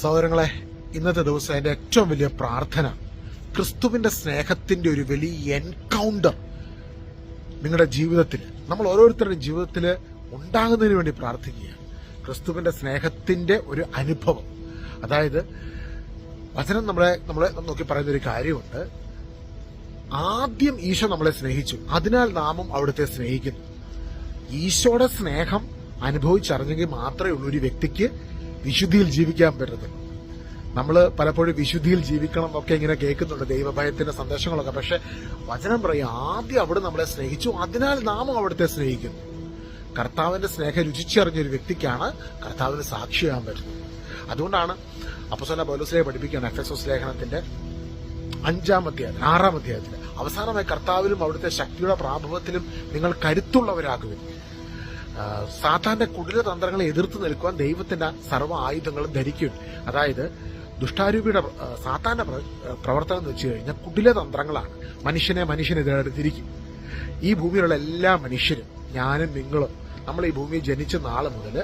സഹോദരങ്ങളെ ഇന്നത്തെ ദിവസം എന്റെ ഏറ്റവും വലിയ പ്രാർത്ഥന ക്രിസ്തുവിന്റെ സ്നേഹത്തിന്റെ ഒരു വലിയ എൻകൗണ്ടർ നിങ്ങളുടെ ജീവിതത്തിൽ നമ്മൾ ഓരോരുത്തരുടെ ജീവിതത്തിൽ ഉണ്ടാകുന്നതിന് വേണ്ടി പ്രാർത്ഥിക്കുക ക്രിസ്തുവിന്റെ സ്നേഹത്തിന്റെ ഒരു അനുഭവം. അതായത് വചനം നമ്മളെ നമ്മളെ നോക്കി പറയുന്ന ഒരു കാര്യമുണ്ട്. ആദ്യം ഈശോ നമ്മളെ സ്നേഹിച്ചു. അതിനാൽ നാമും അവിടുത്തെ സ്നേഹിക്കുന്നു. ഈശോയുടെ സ്നേഹം അനുഭവിച്ചറിഞ്ഞെങ്കിൽ മാത്രമേ ഉള്ളൂ ഒരു വ്യക്തിക്ക് വിശുദ്ധിയിൽ ജീവിക്കാൻ പറ്റുന്നത് നമ്മൾ പലപ്പോഴും വിശുദ്ധിയിൽ ജീവിക്കണം ഒക്കെ ഇങ്ങനെ കേൾക്കുന്നുണ്ട് ദൈവഭയത്തിന്റെ സന്ദേശങ്ങളൊക്കെ. പക്ഷെ വചനം പറയും ആദ്യം അവിടെ നമ്മളെ സ്നേഹിച്ചു അതിനാൽ നാമും അവിടുത്തെ സ്നേഹിക്കുന്നു. കർത്താവിന്റെ സ്നേഹം രുചിച്ചറിഞ്ഞൊരു വ്യക്തിക്കാണ് കർത്താവിന് സാക്ഷിയാകാൻ പറ്റുന്നത്. അതുകൊണ്ടാണ് അപ്പസോല പൗലോസിലെ പഠിപ്പിക്കുകയാണ് എഫ് എസ് എസ് ലേഖനത്തിന്റെ അഞ്ചാം അധ്യായത്തിൽ ആറാം അധ്യായത്തിൽ അവസാനമായി കർത്താവിലും അവിടുത്തെ ശക്തിയുടെ പ്രാഭവത്തിലും നിങ്ങൾ കരുത്തുള്ളവരാകുവിൻ. സാത്താന്റെ കുടില തന്ത്രങ്ങളെ എതിർത്ത് നിൽക്കുവാൻ ദൈവത്തിന്റെ സർവ ആയുധങ്ങളും ധരിക്കും. അതായത് ദുഷ്ടാരൂപിയുടെ സാധാരണ പ്രവർത്തനം എന്ന് വെച്ച് കഴിഞ്ഞാൽ കുടില തന്ത്രങ്ങളാണ്. മനുഷ്യനെ മനുഷ്യനെതിരായിട്ട് തിരിക്കും ഈ ഭൂമിയിലുള്ള എല്ലാ മനുഷ്യരും ഞാനും നിങ്ങളും നമ്മൾ ഈ ഭൂമിയിൽ ജനിച്ച നാളെ മുതൽ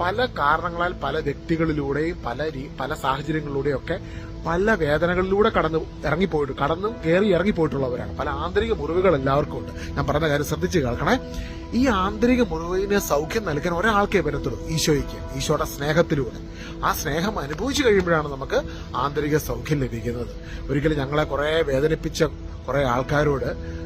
പല കാരണങ്ങളാൽ പല വ്യക്തികളിലൂടെയും പല പല സാഹചര്യങ്ങളിലൂടെയും ഒക്കെ പല വേദനകളിലൂടെ കടന്നു ഇറങ്ങിപ്പോയിട്ട് കടന്നും കയറി ഇറങ്ങിപ്പോയിട്ടുള്ളവരാണ്. പല ആന്തരിക മുറിവുകൾ എല്ലാവർക്കും ഉണ്ട്. ഞാൻ പറഞ്ഞ കാര്യം ശ്രദ്ധിച്ച് കേൾക്കണേ. ഈ ആന്തരിക മുറിവിന് സൗഖ്യം നൽകാൻ ഒരാൾക്കേ പറ്റത്തുള്ളൂ ഈശോയ്ക്ക് ഈശോയുടെ സ്നേഹത്തിലൂടെ. ആ സ്നേഹം അനുഭവിച്ചു കഴിയുമ്പോഴാണ് നമുക്ക് ആന്തരിക സൗഖ്യം ലഭിക്കുന്നത്. ഒരിക്കലും ഞങ്ങളെ കുറെ വേദനിപ്പിച്ച കുറെ ആൾക്കാരോട്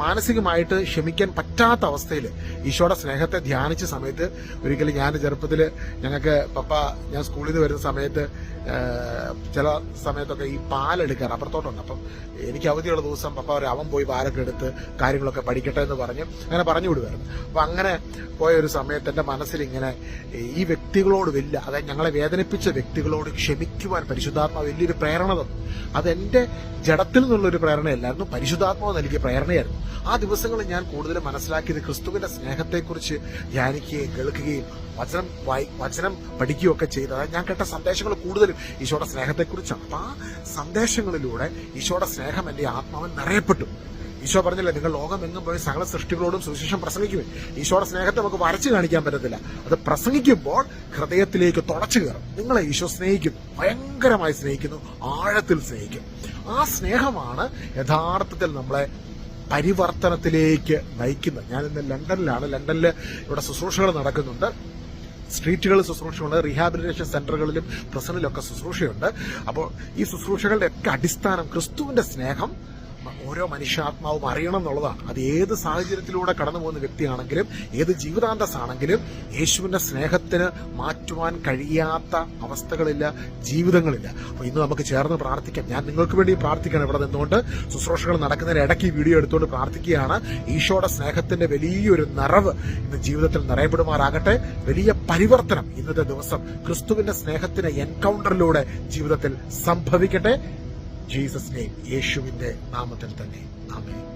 മാനസികമായിട്ട് ക്ഷമിക്കാൻ പറ്റാത്ത അവസ്ഥയിൽ ഈശോയുടെ സ്നേഹത്തെ ധ്യാനിച്ച സമയത്ത് ഒരിക്കലും ഞാൻ ചെറുപ്പത്തിൽ ഞങ്ങൾക്ക് പപ്പ ഞാൻ സ്കൂളിൽ നിന്ന് വരുന്ന സമയത്ത് ചില സമയത്തൊക്കെ ഈ പാലെടുക്കാൻ അപ്പുറത്തോട്ടുണ്ട്. അപ്പം എനിക്ക് അവധിയുള്ള ദിവസം പപ്പ ഒരു അവൻ പോയി പാലൊക്കെ എടുത്ത് കാര്യങ്ങളൊക്കെ പഠിക്കട്ടെ എന്ന് പറഞ്ഞ് അങ്ങനെ പറഞ്ഞു വിടുമായിരുന്നു അപ്പം അങ്ങനെ പോയ ഒരു സമയത്ത് എന്റെ മനസ്സിൽ ഇങ്ങനെ ഈ വ്യക്തികളോട് വലിയ അതായത് ഞങ്ങളെ വേദനിപ്പിച്ച വ്യക്തികളോട് ക്ഷമിക്കുവാൻ പരിശുദ്ധാത്മാവ് വലിയൊരു പ്രേരണ തന്നു. അതെന്റെ ജഡത്തിൽ നിന്നുള്ളൊരു പ്രേരണയല്ലായിരുന്നു പരിശുദ്ധാത്മാവ് നൽകിയ പ്രേരണയായിരുന്നു ആ ദിവസങ്ങളിൽ ഞാൻ കൂടുതൽ മനസ്സിലാക്കിയത് ക്രിസ്തുവിന്റെ സ്നേഹത്തെക്കുറിച്ച് ധ്യാനിക്കുകയും കേൾക്കുകയും വചനം വായി വചനം പഠിക്കുകയും ഒക്കെ ചെയ്ത് അതായത് ഞാൻ കേട്ട സന്ദേശങ്ങൾ കൂടുതലും ഈശോയുടെ സ്നേഹത്തെക്കുറിച്ചാണ്. അപ്പൊ ആ സന്ദേശങ്ങളിലൂടെ ഈശോയുടെ സ്നേഹം എന്റെ ആത്മാവൻ നിറയപ്പെട്ടു. ഈശോ പറഞ്ഞില്ല നിങ്ങൾ ലോകം എങ്ങും പോയി സകല സൃഷ്ടികളോടും സുവിശേഷം പ്രസംഗിക്കുമേ ഈശോയുടെ സ്നേഹത്തെ നമുക്ക് വരച്ചു കാണിക്കാൻ പറ്റത്തില്ല. അത് പ്രസംഗിക്കുമ്പോൾ ഹൃദയത്തിലേക്ക് തുടച്ചു കയറും. നിങ്ങളെ ഈശോ സ്നേഹിക്കുന്നു ഭയങ്കരമായി സ്നേഹിക്കുന്നു. ആഴത്തിൽ സ്നേഹിക്കും. ആ സ്നേഹമാണ് യഥാർത്ഥത്തിൽ നമ്മളെ പരിവർത്തനത്തിലേക്ക് നയിക്കുന്നത്. ഞാൻ ഇന്ന് ലണ്ടനിലാണ്. ലണ്ടനിൽ ഇവിടെ ശുശ്രൂഷകൾ നടക്കുന്നുണ്ട്. സ്ട്രീറ്റുകളിൽ ശുശ്രൂഷയുണ്ട് റീഹാബിലിറ്റേഷൻ സെന്ററുകളിലും പ്രസനിലൊക്കെ ശുശ്രൂഷയുണ്ട്. അപ്പോൾ ഈ ശുശ്രൂഷകളുടെ ഒക്കെ അടിസ്ഥാനം ക്രിസ്തുവിന്റെ സ്നേഹം ഓരോ മനുഷ്യാത്മാവും അറിയണം എന്നുള്ളതാണ്. അത് ഏത് സാഹചര്യത്തിലൂടെ കടന്നു പോകുന്ന വ്യക്തിയാണെങ്കിലും ഏത് ജീവിതാന്തസ്സാണെങ്കിലും യേശുവിന്റെ സ്നേഹത്തിന് മാറ്റുവാൻ കഴിയാത്ത അവസ്ഥകളില്ല ജീവിതങ്ങളില്ല. അപ്പോൾ ഇന്ന് നമുക്ക് ചേർന്ന് പ്രാർത്ഥിക്കാം. ഞാൻ നിങ്ങൾക്ക് വേണ്ടി പ്രാർത്ഥിക്കണം ഇവിടെ നിന്നുകൊണ്ട്. ശുശ്രൂഷകൾ നടക്കുന്നതിന് ഇടയ്ക്ക് ഈ വീഡിയോ എടുത്തുകൊണ്ട് പ്രാർത്ഥിക്കുകയാണ്. ഈശോയുടെ സ്നേഹത്തിന്റെ വലിയൊരു നിറവ് ഇന്ന് ജീവിതത്തിൽ നിറയപ്പെടുമാറാകട്ടെ. വലിയ പരിവർത്തനം ഇന്നത്തെ ദിവസം ക്രിസ്തുവിന്റെ സ്നേഹത്തിന് എൻകൗണ്ടറിലൂടെ ജീവിതത്തിൽ സംഭവിക്കട്ടെ. ജീസസ് നെയ്മ് യേശുവിന്റെ നാമത്തിൽ തന്നെ. ആമേൻ.